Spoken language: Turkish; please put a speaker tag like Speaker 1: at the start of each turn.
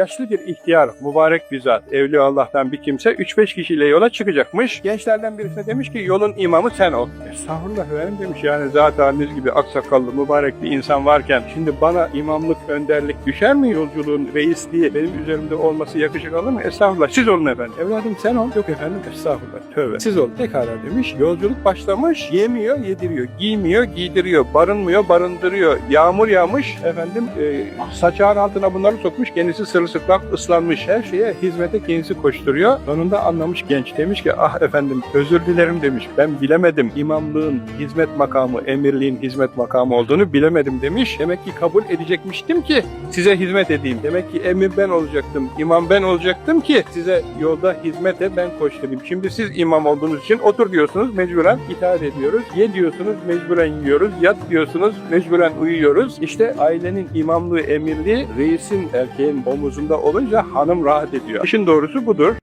Speaker 1: Yaşlı bir ihtiyar, mübarek bir zat, evliya Allah'tan bir kimse 3-5 kişiyle yola çıkacakmış. Gençlerden birisine demiş ki yolun imamı sen ol. Estağfurullah efendim demiş yani zat haliniz gibi aksakallı, mübarek bir insan varken şimdi bana imamlık, önderlik düşer mi yolculuğun reisliği benim üzerimde olması yakışık alır mı? Estağfurullah siz olun efendim. Evladım sen ol. Yok efendim estağfurullah tövbe. Siz olun. Pekala demiş. Yolculuk başlamış. Yemiyor, yediriyor. Giymiyor, giydiriyor. Barınmıyor, barındırıyor. Yağmur yağmış. Efendim e, saçağın altına bunları sokmuş. Kendisi sırılsıklam ıslanmış. Her şeye hizmete kendisi koşturuyor. Sonunda anlamış genç. Demiş ki ah efendim özür dilerim demiş. Ben bilemedim. İmamlığın hizmet makamı, emirliğin hizmet makamı olduğunu bilemedim demiş. Demek ki kabul edecekmiştim ki size hizmet edeyim. Demek ki emir ben olacaktım, imam ben olacaktım ki size yolda hizmete ben koşturayım. Şimdi siz imam olduğunuz için otur diyorsunuz, mecburen itaat ediyoruz. Ye diyorsunuz, mecburen yiyoruz. Yat diyorsunuz, mecburen uyuyoruz. İşte ailenin imamlığı, emirliği reisin erkeğin omuzunda olunca hanım rahat ediyor. İşin doğrusu budur.